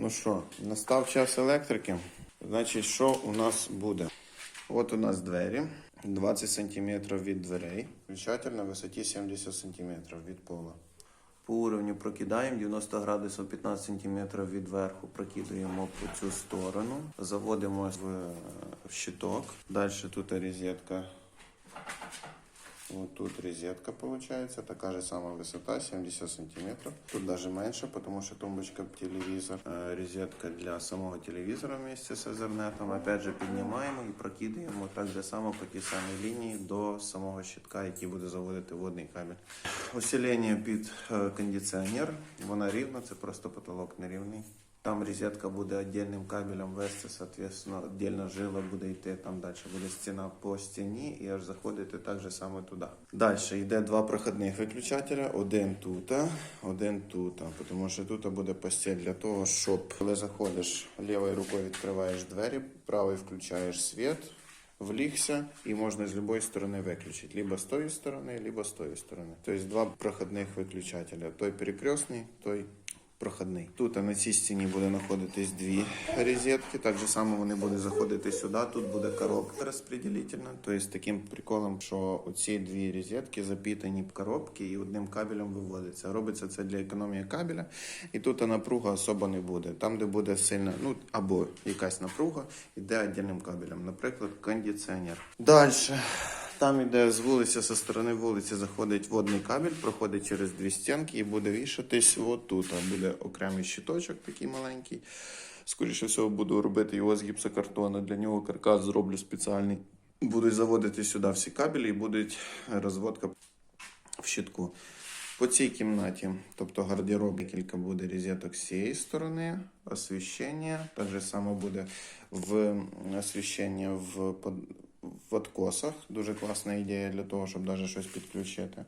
Ну що, настав час електрики. Значить, що у нас буде? От у нас двері, 20 см від дверей, включатель на висоті 70 см від пола. По уровню прокидаємо 90 градусів 15 см від верху, прокидаємо по цю сторону, заводимо в щиток. Далі тут розетка. Вот тут розетка получается, такая же самая высота, 70 сантиметров. Тут даже меньше, потому что тумбочка телевизор. Э, Розетка для самого телевизора вместе с Ethernet. Опять же піднімаємо і прокидаємо так же само по тій самій лінії до самого щитка, який буде заводити водний кабель. Усилення під е, кондиціонер. Вона рівна, це просто потолок нерівний. Там розетка буде віддільним кабелем вести, соответственно, віддільна жила буде йти, там далі буде стіна по стіні і аж заходити так же само туди. Далі йде два проходних виключателя, один тут, один тут, тому що тут буде постіль для того, щоб коли заходиш лівою рукою відкриваєш двері, правою включаєш світ, влігся і можна з будь-якої сторони виключити. Либо з тої сторони, либо з тої сторони. Тобто два проходних виключателя. Той перекресний, той проходний. Тут на цій стіні буде знаходитись дві розетки. Так само вони будуть заходити сюди. Тут буде коробка розподілительна. Тобто таким приколом, що оці дві розетки запітані в коробки і одним кабелем виводиться. Робиться це для економії кабеля. І тут напруга особо не буде. Там, де буде сильна, ну або якась напруга, йде віддільним кабелем. Наприклад, кондиціонер. Далі. Там іде з вулиці, зі сторони вулиці заходить водний кабель, проходить через дві стінки і буде вішатись отут. А Буде окремий щиточок такий маленький. Скоріше всього, буду робити його з гіпсокартону. Для нього каркас зроблю спеціальний. Будуть заводити сюди всі кабелі і буде розводка в щитку. По цій кімнаті, тобто гардероб, кілька буде розеток з цієї сторони, освіщення. Так само буде в освіщення в, в откосах. Дуже класна ідея для того, щоб навіть щось підключити.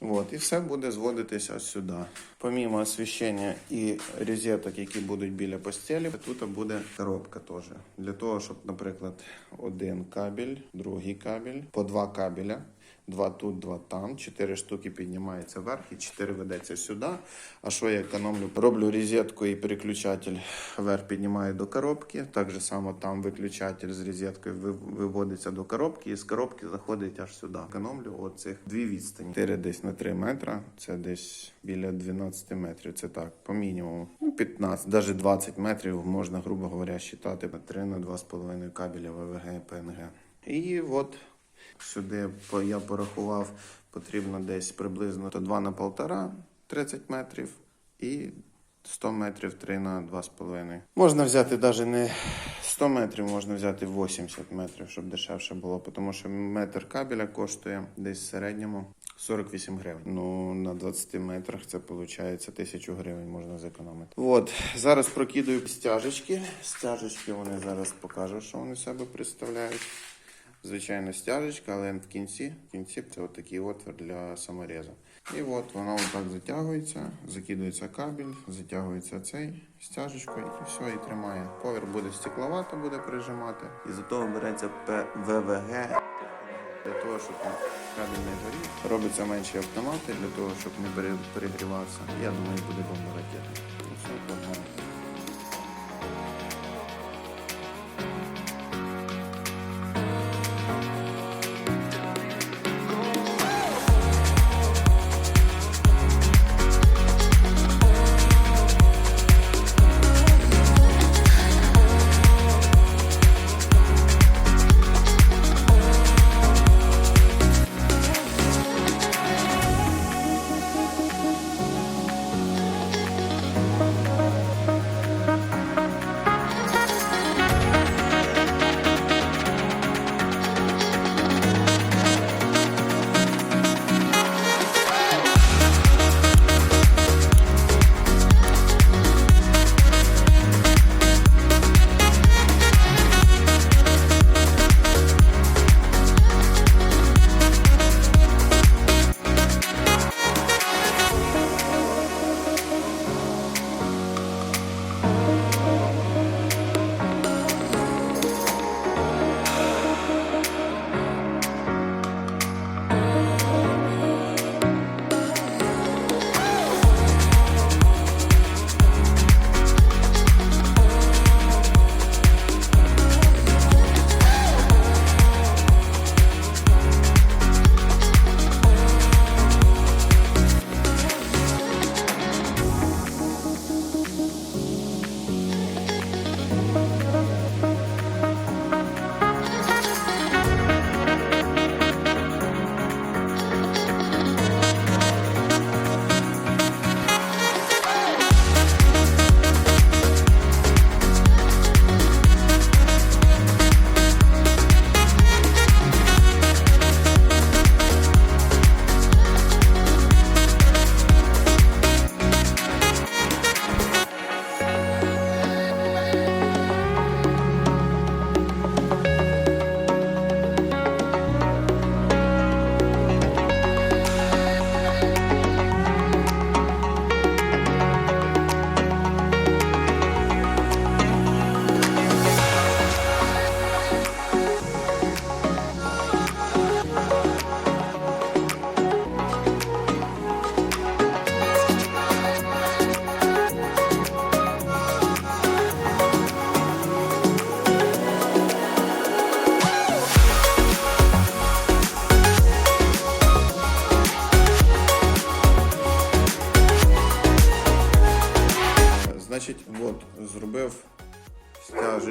От, і все буде зводитися сюди. Помімо освіщення і розеток, які будуть біля постелі, тут буде коробка теж. Для того, щоб, наприклад, один кабель, другий кабель, по два кабеля. Два тут, два там, чотири штуки піднімається вверх і чотири ведеться сюди. А що я економлю? Роблю розетку і переключатель вверх піднімаю до коробки. Так же само там виключатель з розеткою виводиться до коробки, і з коробки заходить аж сюди. Економлю оцих дві відстані. 4 десь на 3 метри, це десь біля 12 метрів. Це так, по мінімуму. Ну, 15, навіть 20 метрів можна, грубо говоря, считати 3 на 2,5 кабеля ВВГ і ПНГ. І от Сюди я порахував, потрібно десь приблизно 2 на 1,5, 30 метрів і 100 метрів 3 на 2,5. Можна взяти навіть не 100 метрів, можна взяти 80 метрів, щоб дешевше було, тому що метр кабеля коштує десь в середньому 48 гривень. Ну, на 20 метрах це виходить 1000 гривень можна зекономити. От, зараз прокидаю стяжечки. Стяжечки вони зараз покажу, що вони себе представляють. Звичайно, стяжечка, але в кінці, в кінці це от такий отвір для саморезу. І от воно отак затягується, закидується кабель, затягується цей стяжечкою і все, і тримає. Повір буде стекловато, буде прижимати. І за того береться ПВВГ. Для того, щоб кабель не горів, робиться менші автомати для того, щоб не перегрівався. Я думаю, буде бомба ракета. Ну, все, погнали.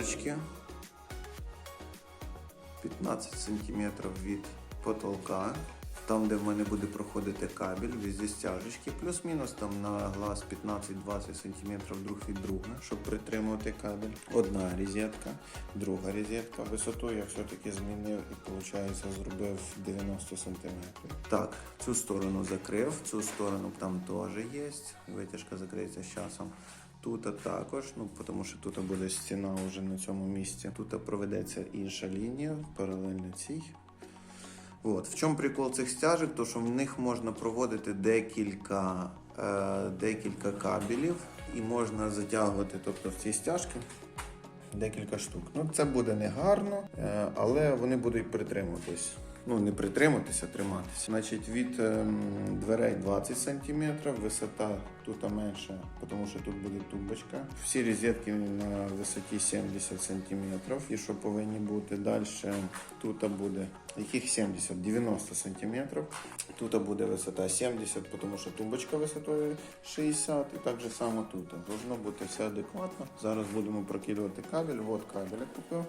Стяжечки 15 см від потолка. Там, де в мене буде проходити кабель, везде стяжечки, плюс-мінус там на глаз 15-20 см друг від друга, щоб притримувати кабель. Одна розетка, друга розетка. Висоту я все-таки змінив і, виходить, зробив 90 см. Так, цю сторону закрив, цю сторону там теж є. Витяжка закриється з часом. Тут також, ну тому що тут буде стіна вже на цьому місці. Тут проведеться інша лінія, паралельно цій. От. В чому прикол цих стяжок? То що в них можна проводити декілька, е, декілька кабелів і можна затягувати тобто, в ці стяжки декілька штук. Ну, це буде не гарно, е, але вони будуть притримуватись. Ну, не притриматися, триматися. Значить, від ем, дверей 20 см, висота тут менша, тому що тут буде тумбочка. Всі розетки на висоті 70 см. І що повинні бути далі, тут буде яких 70, 90 см. Тут буде висота 70, тому що тумбочка висотою 60 і так же само тут. Должно бути все адекватно. Зараз будемо прокидувати кабель. От кабель купив.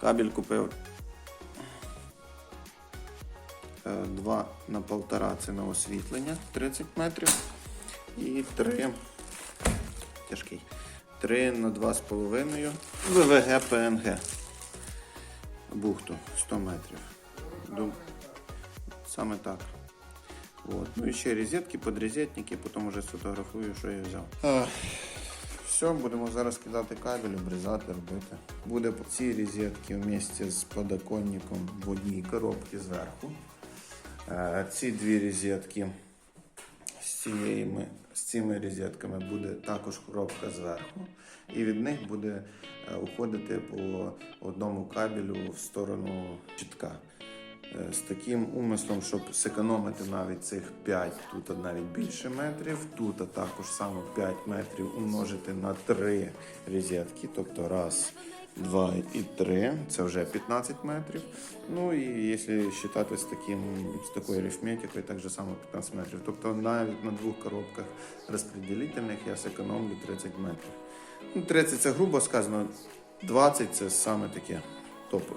Кабель купив 2 на 1,5 це на освітлення 30 метрів. І 3 тяжкий. 3 на 2,5 ВВГ ПНГ. Бухту 100 метрів. Дум... Саме так. От. Ну і ще розетки, подрозетники, потім вже сфотографую, що я взяв. А, все, будемо зараз кидати кабель, обрізати, робити. Буде ці розетки вместе з подоконником в одній коробці зверху. Е, Ці дві розетки з, цією, з цими розетками буде також коробка зверху. І від них буде е, уходити по одному кабелю в сторону щитка. Е, З таким умислом, щоб зекономити навіть цих 5, тут навіть більше метрів, тут також саме 5 метрів умножити на 3 розетки, тобто раз, два і три, це вже 15 метрів. Ну і якщо вважати з, таким, з такою арифметикою, так же само 15 метрів. Тобто навіть на двох коробках розподілительних я зекономлю 30 метрів. Ну, 30 це грубо сказано, 20 це саме таке топи.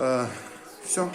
Е, все.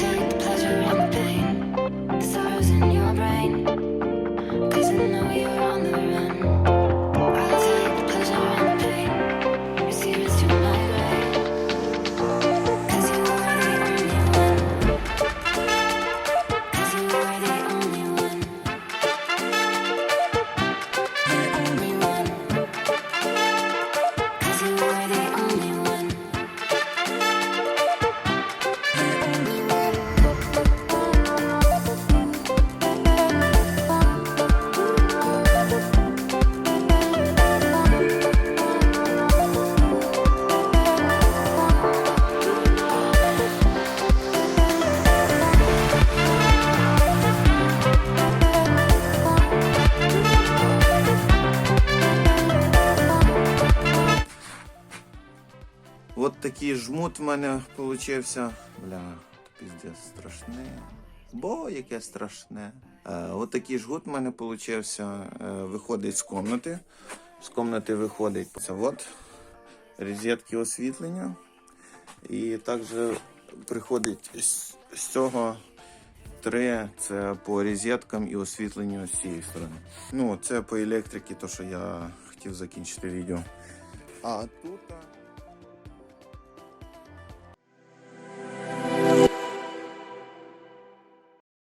Cause I know you're такий жмут в мене получився. Бля, піздець страшне. Бо яке страшне. Е, от такий жгут в мене получився. Е, виходить з комнати. З комнати виходить. Це от розетки освітлення. І також приходить з, з цього три це по розеткам і освітленню з цієї сторони. Ну, це по електриці, то що я хотів закінчити відео. А тут